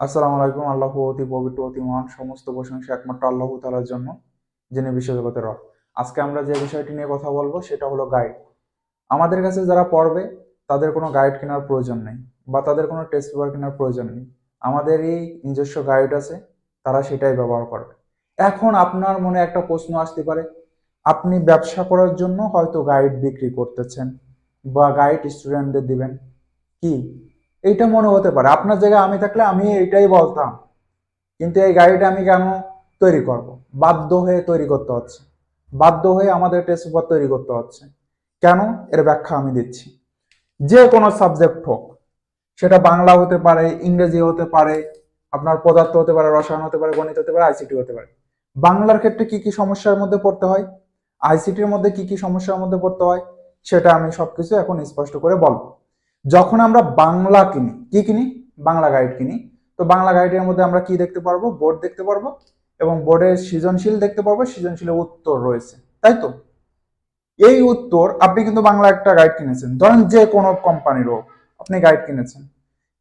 আসসালামু আলাইকুম, আল্লাহ অতি পবিত্র, অতি মহান, সমস্ত প্রশংসা একমাত্র আল্লাহ তালার জন্য, যিনি বিশ্বজগতের রব। আজকে আমরা যে বিষয়টি নিয়ে কথা বলব সেটা হলো গাইড আমাদের কাছে যারা পড়বে, তাদের কোনো গাইড কেনার প্রয়োজন নেই, বা তাদের কোনো টেস্ট পেপার কেনার প্রয়োজন নেই। আমাদেরই নিজস্ব গাইড আছে, তারা সেটাই ব্যবহার করবে। এখন আপনার মনে একটা প্রশ্ন আসতে পারে, আপনি ব্যবসা করার জন্য হয়তো গাইড বিক্রি করতেছেন, বা গাইড স্টুডেন্টদের দিবেন। কি? এইটা মনে হতে পারে। আপনার জায়গায় আমি থাকলে আমি এইটাই বলতাম। কিন্তু এই গাড়িটা আমি কেন তৈরি করব? বাধ্য হয়ে তৈরি করতে হচ্ছে। বাধ্য হয়ে আমাদের টেস্ট পেপার তৈরি করতে হচ্ছে। কেন? এর ব্যাখ্যা আমি দিচ্ছি। যে কোনো সাবজেক্ট হোক, সেটা বাংলা হতে পারে, ইংরেজি হতে পারে, আপনার পদার্থ হতে পারে, রসায়ন হতে পারে, গণিত হতে পারে আইসিটি হতে পারে। বাংলার ক্ষেত্রে কি কি সমস্যার মধ্যে পড়তে হয়? আইসিটির মধ্যে কি কি সমস্যার মধ্যে পড়তে হয়? সেটা আমি সবকিছু এখন স্পষ্ট করে বলব। যখন আমরা বাংলা কিনি, কি কিনি? বাংলা গাইড কিনি। তো বাংলা গাইডের মধ্যে আমরা কি দেখতে পারব? বোর্ড দেখতে পারব এবং বোর্ডের সৃজনশীল দেখতে পারব সৃজনশীলের উত্তর রয়েছে। তাই তো? এই উত্তর আপনি কিন্তু বাংলা একটা গাইড কিনেছেন। ধরেন যে কোনো কোম্পানির হোক, আপনি গাইড কিনেছেন।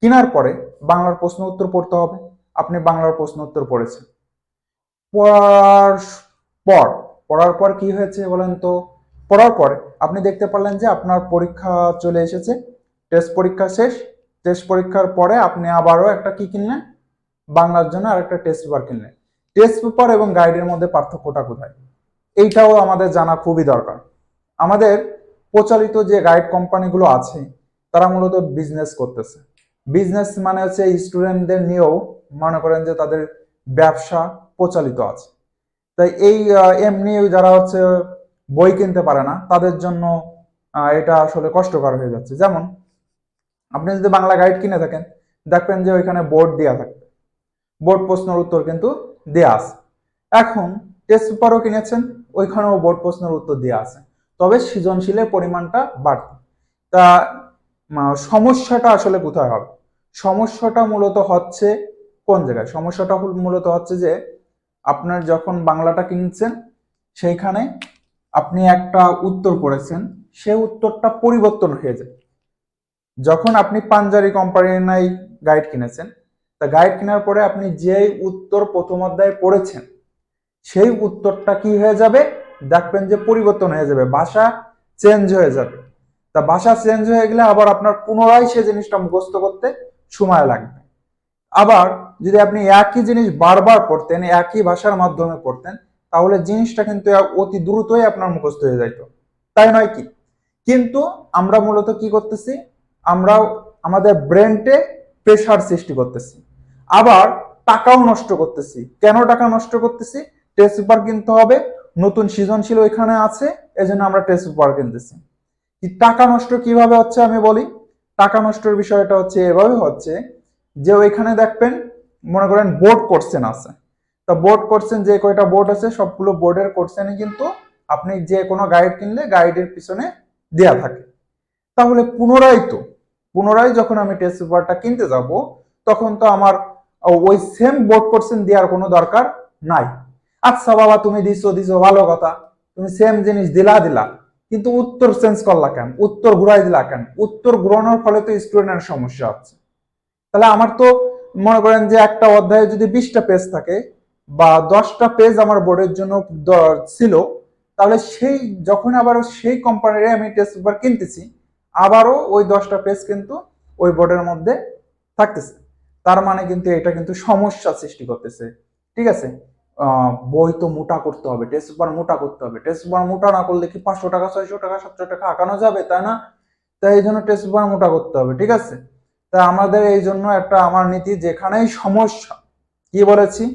কেনার পরে বাংলার প্রশ্ন উত্তর পড়তে হবে। আপনি বাংলার প্রশ্ন উত্তর পড়েছেন। পড়ার পর পড়ার পর কি হয়েছে বলেন তো? পড়ার পরে আপনি দেখতে পারলেন যে আপনার পরীক্ষা চলে এসেছে। টেস্ট পরীক্ষা শেষ। টেস্ট পরীক্ষার পরে আপনি আবারও একটা কি কিনলেন? বাংলার জন্য আর একটা টেস্ট পেপার কিনলেন। টেস্ট পেপার এবং গাইডের মধ্যে পার্থক্যটা কোথায়? এইটাও আমাদের জানা খুবই দরকার। আমাদের প্রচলিত যে গাইড কোম্পানিগুলো আছে, তারা মূলত বিজনেস করতেছে। বিজনেস মানে হচ্ছে স্টুডেন্টদের নিয়েও মনে করেন যে তাদের ব্যবসা প্রচলিত আছে। তাই এই এমনি যারা হচ্ছে বই কিনতে পারে না, তাদের জন্য এটা আসলে কষ্টকর হয়ে যাচ্ছে। যেমন আপনি যদি বাংলা গাইড কিনে থাকেন, দেখবেন যে ওইখানে বোর্ড দেওয়া থাকবে। বোর্ড প্রশ্নের উত্তর কিন্তু দেওয়া আছে। এখন টেস্ট পেপারও কিনেছেন, ওইখানেও বোর্ড প্রশ্নের উত্তর দেওয়া আছে। তবে সৃজনশীলের পরিমাণটা বাড়তি। তা সমস্যাটা আসলে কোথায় হবে? সমস্যাটা মূলত হচ্ছে কোন জায়গায়? সমস্যাটা মূলত হচ্ছে যে, আপনার যখন বাংলাটা কিনছেন, সেইখানে আপনি একটা উত্তর করেছেন সেই উত্তরটা পরিবর্তন হয়ে যায়। যখন আপনি পাঞ্জারি কোম্পানির নাই গাইড কিনেছেন, তা গাইড কেনার পরে আপনি যেই উত্তর প্রথম অধ্যায়ে পড়েছেন, সেই উত্তরটা কি হয়ে যাবে? দেখবেন যে পরিবর্তন হয়ে যাবে, ভাষা চেঞ্জ হয়ে যাবে। তা ভাষা চেঞ্জ হয়ে গেলে আবার আপনার পুনরায় সে জিনিসটা মুখস্থ করতে সময় লাগবে। আবার যদি আপনি একই জিনিস বারবার পড়তেন, একই ভাষার মাধ্যমে পড়তেন, তাহলে জিনিসটা কিন্তু অতি দ্রুতই আপনার মুখস্থ হয়ে যাইত। তাই নয় কি? কিন্তু আমরা মূলত কি করতেছি? আমরা আমাদের ব্রেনটে প্রেশার সৃষ্টি করতেছি। আবার টাকাও নষ্ট করতেছি। কেন টাকা নষ্ট করতেছি? টেস্ট পেপার কিনতে হবে। নতুন সৃজনশীল ওইখানে আছে, এজন্য আমরা টেস্ট পেপার কিনতেছি। টাকা নষ্ট কীভাবে হচ্ছে আমি বলি? টাকা নষ্টের বিষয়টা হচ্ছে এভাবে হচ্ছে যে ওইখানে দেখবেন, মনে করেন বোর্ড কোর্সেন আছে। তা বোর্ড কোর্সেন যে কয়টা বোর্ড আছে, সবগুলো বোর্ডের কোর্সেনে কিন্তু আপনি যে কোনো গাইড কিনলে গাইডের পিছনে দেয়া থাকে। তাহলে পুনরায় তো পুনরায় যখন আমি টেস্ট পেপারটা কিনতে যাব, তখন তো আমার ওই সেম বোর্ড কোর্সেন দেওয়ার কোনো দরকার নাই। আচ্ছা বাবা, তুমি দিছো দিছো, ভালো কথা। তুমি সেম জিনিস দিলা দিলা। কিন্তু উত্তর চেঞ্জ করলা কেন? উত্তর ঘুরাই দিলা কেন? উত্তর ঘুরানোর ফলে তো স্টুডেন্টের সমস্যা হচ্ছে। তাহলে আমার তো মনে করেন যে একটা অধ্যায়ে যদি বিশটা পেজ থাকে, বা দশটা পেজ আমার বোর্ডের জন্য ছিল, তাহলে সেই, যখন আবার সেই কোম্পানির আমি টেস্ট পেপার কিনতেছি আবারও ওই দশটা পেজ কিন্তু ওই বোর্ডের মধ্যে থাকতেছে। তার মানে কিন্তু এটা কিন্তু সমস্যা সৃষ্টি করতেছে। ঠিক আছে? বই তো মোটা করতে হবে টেস্ট পেপার মোটা করতে হবে। টেস্ট পেপার মোটা না করলে কি পাঁচশো টাকা, ছয়শো টাকা, সাতশো টাকা আঁকানো যাবে? তাই না? তাই এই জন্য টেস্ট পেপার মোটা করতে হবে, ঠিক আছে? তা আমাদের এই জন্য একটা আমার নীতি, যেখানেই সমস্যা, কি বলেছি?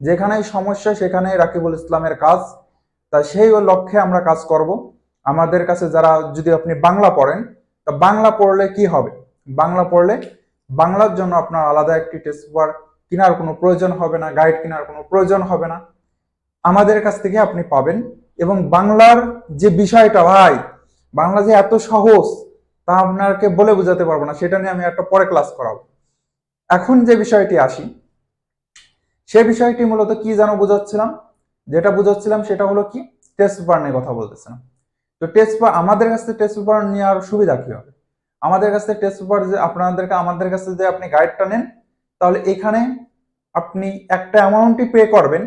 যেখানেই সমস্যা, সেখানেই রাকিবুল ইসলামের কাজ। তা সেই লক্ষ্যে আমরা কাজ করব। আমাদের কাছে যারা, যদি আপনি বাংলা পড়েন তা বাংলা পড়লে কি হবে? বাংলা পড়লে বাংলার জন্য আপনার আলাদা একটি টেস্ট পেপার কেনার কোনো প্রয়োজন হবে না গাইড কেনার কোনো প্রয়োজন হবে না। আমাদের কাছ থেকে আপনি পাবেন এবং বাংলার যে বিষয়টা ভাই, বাংলা যে এত সহজ তা আপনাকে বলে বোঝাতে পারব না, সেটা নিয়ে আমি একটা পরে ক্লাস করাবো। এখন যে বিষয়টি আসি, সে বিষয়টি মূলত কি যেন বোঝাচ্ছিলাম? যেটা বোঝাচ্ছিলাম সেটা হলো কি? টেস্ট পেপার নিয়ে কথা বলতেছিলাম। তো টেস্ট পেপার আমাদের কাছ থেকে টেস্ট পেপার নেওয়ার সুবিধা কি হবে? আমাদের কাছ থেকে টেস্ট পেপার যে আপনাদেরকে, আমাদের কাছে যে আপনি গাইডটা নেন, তাহলে এখানে আপনি একটা অ্যামাউন্টই পে করবেন,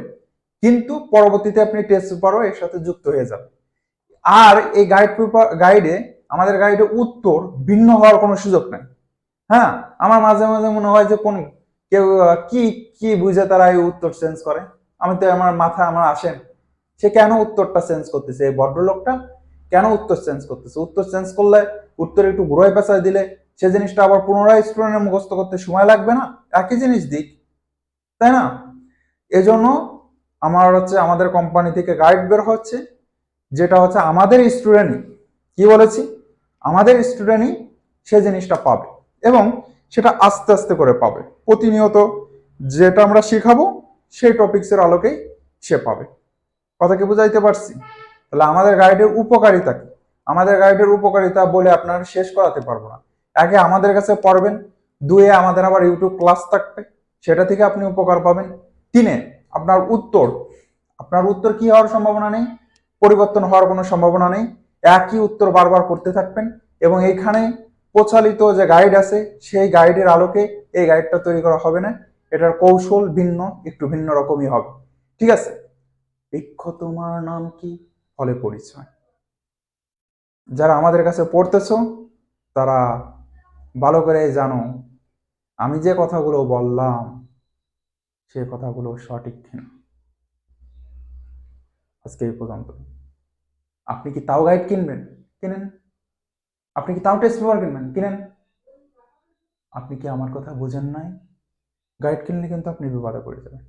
কিন্তু পরবর্তীতে আপনি টেস্ট পেপারও এর সাথে যুক্ত হয়ে যাবে আর এই গাইড পেপার গাইডে আমাদের গাইডে উত্তর ভিন্ন হওয়ার কোনো সুযোগ নেই। হ্যাঁ আমার মাঝে মাঝে মনে হয় যে কোন কেউ, কি কি বুঝে তারা এই উত্তর চেঞ্জ করে? আমি তো আমার মাথা, আমার আসেন। সে কেন উত্তরটা চেঞ্জ করতেছে? এই ভদ্রলোকটা কেন উত্তর চেঞ্জ করতেছে? উত্তর চেঞ্জ করলে উত্তর একটু ঘুরাই পেঁচায় দিলে সে জিনিসটা আবার পুনরায় স্টুডেন্টের মুখস্থ করতে সময় লাগবে না? একই জিনিস দিক, তাই না? এজন্য আমার হচ্ছে আমাদের কোম্পানি থেকে গাইড বের হচ্ছে, যেটা হচ্ছে আমাদের স্টুডেন্টই কি বলেছি? আমাদের স্টুডেন্টই সে জিনিসটা পাবে এবং সেটা আস্তে আস্তে করে পাবে। প্রতিনিয়ত যেটা আমরা শেখাবো, সেই টপিক্সের আলোকেই সে পাবে। কথা কি বুঝাইতে পারছি? তাহলে আমাদের গাইডের উপকারিতা কি? আমাদের গাইডের উপকারিতা বলে আপনারা শেষ করাতে পারব না। আগে আমাদের কাছে পড়বেন, দুয়ে আমাদের আবার ইউটিউব ক্লাস থাকবে, সেটা থেকে আপনি উপকার পাবেন। তিনে, আপনার উত্তর। আপনার উত্তর কি হওয়ার সম্ভাবনা নেই? পরিবর্তন হওয়ার কোনো সম্ভাবনা নেই। একই উত্তর বারবার করতে থাকবেন এবং এইখানে প্রচালিত যে গাইড আছে, সেই গাইডের আলোকে এই গাইডটা তৈরি করা হবে না। এটার কৌশল ভিন্ন, একটু ভিন্ন রকমই হবে। ঠিক আছে? বৃক্ষ তোমার নাম কি? ফলে পরিচয়। যারা আমাদের কাছে পড়তেছ, তারা ভালো করে জানো, আমি যে কথাগুলো বললাম, সে কথাগুলো সঠিক কিনা। আজকে এই পর্যন্ত। আপনি কি তাও গাইড কিনবেন? কিনেন। আপনি কি তাও টেস্ট পেপার কিনবেন? কিনেন। আপনি কি আমার কথা বোঝেন নাই? গাইড কিনলে কিন্তু আপনি বিপদে পড়ে যাবেন।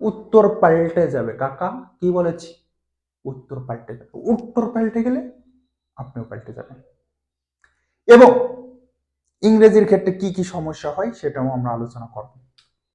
উত্তর পাল্টে যাবে। কাকা, কি বলেছি? উত্তর পাল্টে যাবে। উত্তর পাল্টে গেলে আপনিও পাল্টে যাবেন। এবং ইংরেজির ক্ষেত্রে কি কি সমস্যা হয় সেটাও আমরা আলোচনা করব।